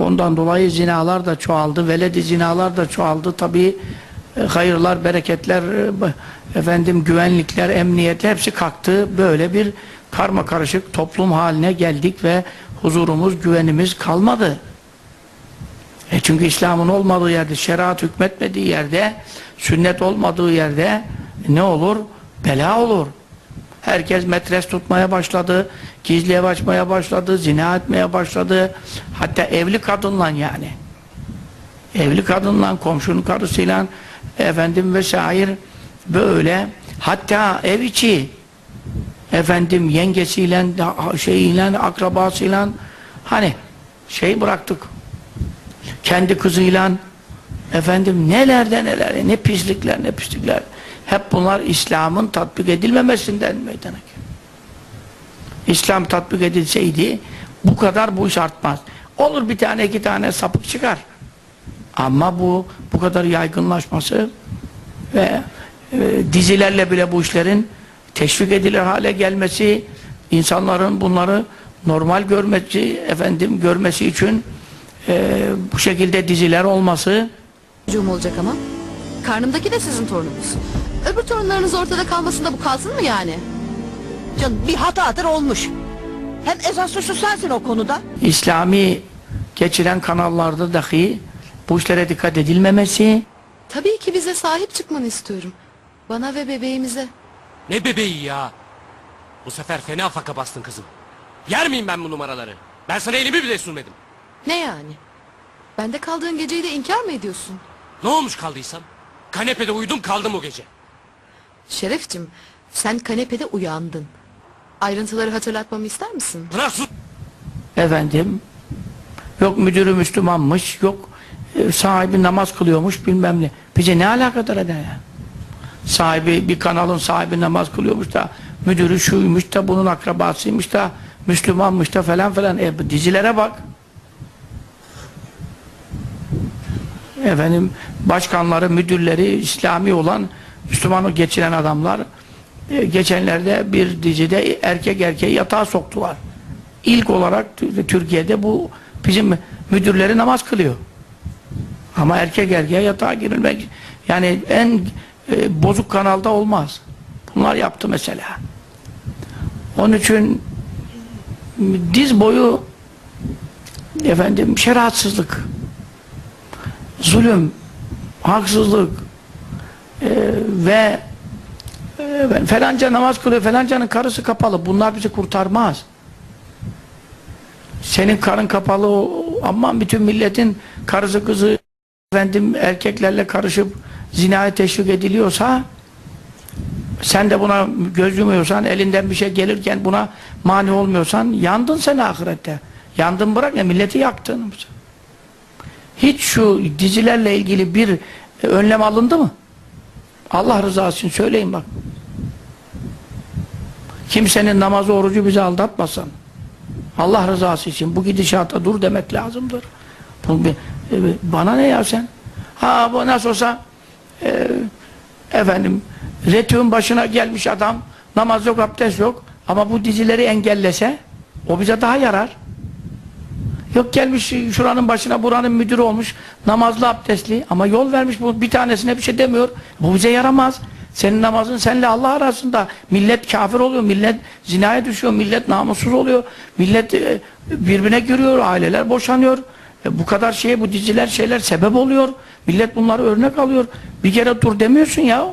Ondan dolayı zinalar da çoğaldı, veledi zinalar da çoğaldı. Tabii e, hayırlar, bereketler, e, efendim güvenlikler, emniyetler hepsi kalktı. Böyle bir karma karışık toplum haline geldik ve huzurumuz, güvenimiz kalmadı. E çünkü İslam'ın olmadığı yerde, şeriat hükmetmediği yerde, sünnet olmadığı yerde ne olur? Bela olur. Herkes metres tutmaya başladı, gizliye açmaya başladı, zina etmeye başladı. Hatta evli kadınla yani. Evli kadınla, komşunun karısıyla, efendim vesaire böyle. Hatta ev içi, efendim yengesiyle, şeyiyle, akrabasıyla hani şey bıraktık. Kendi kızıyla efendim nelerde neler, ne pislikler ne pislikler. Hep bunlar İslam'ın tatbik edilmemesinden meydana geliyor. İslam tatbik edilseydi bu kadar bu iş artmaz. Olur bir tane iki tane sapık çıkar. Ama bu bu kadar yaygınlaşması ve e, dizilerle bile bu işlerin teşvik edilir hale gelmesi, insanların bunları normal görmesi, efendim görmesi için e, bu şekilde diziler olması Çocuğum olacak ama. Karnımdaki de sizin torununuz. Öbür torunlarınız ortada kalmasında bu kalsın mı yani? Canım bir hatadır olmuş. Hem esas suçlu sensin o konuda. İslami geçiren kanallarda dahi bu işlere dikkat edilmemesi Tabii ki bize sahip çıkmanı istiyorum. Bana ve bebeğimize. Ne bebeği ya? Bu sefer fena faka bastın kızım. Yer miyim ben bu numaraları? Ben sana elimi bile sürmedim. Ne yani? Bende kaldığın geceyi de inkar mı ediyorsun? Ne olmuş kaldıysam? Kanepede uyudum kaldım o gece. Şerefcim, sen kanepede uyandın. Ayrıntıları hatırlatmamı ister misin? Bırak sus. efendim yok müdürü Müslümanmış yok e, sahibi namaz kılıyormuş bilmem ne bize ne alakadar eder ya sahibi bir kanalın sahibi namaz kılıyormuş da müdürü şuymuş da bunun akrabasıymış da Müslümanmış da falan falan e, dizilere bak efendim başkanları müdürleri İslami olan Müslümanı geçiren adamlar e, geçenlerde bir dizide erkek erkeği yatağa soktular İlk olarak Tü- Türkiye'de bu bizim müdürleri namaz kılıyor. Ama erkek erkeğe yatağa girilmek yani en e, bozuk kanalda olmaz. Bunlar yaptı mesela. Onun için diz boyu efendim şeriatsızlık, zulüm, haksızlık ve e, falanca namaz kılıyor, falancanın karısı kapalı. Bunlar bizi kurtarmaz. Senin karın kapalı aman bütün milletin karısı kızı efendim erkeklerle karışıp zinaya teşvik ediliyorsa sen de buna göz yumuyorsan elinden bir şey gelirken buna mani olmuyorsan yandın sen ahirette. Yandın bırak ya milleti yaktın. Hiç şu dizilerle ilgili bir önlem alındı mı? Allah rızası için söyleyin bak. Kimsenin namazı orucu bizi aldatmasın. Allah rızası için bu gidişata dur demek lazımdır. E, bana ne ya sen? Ha bu nasıl olsa e, efendim retüğün başına gelmiş adam namaz yok abdest yok ama bu dizileri engellese o bize daha yarar. Yok gelmiş şuranın başına buranın müdürü olmuş namazlı abdestli ama yol vermiş bu bir tanesine bir şey demiyor. Bu bize yaramaz. Senin namazın senle Allah arasında millet kafir oluyor, millet zinaya düşüyor, millet namussuz oluyor, millet e, birbirine giriyor, aileler boşanıyor. E, bu kadar şeye bu diziler şeyler sebep oluyor. Millet bunları örnek alıyor. Bir kere dur demiyorsun ya.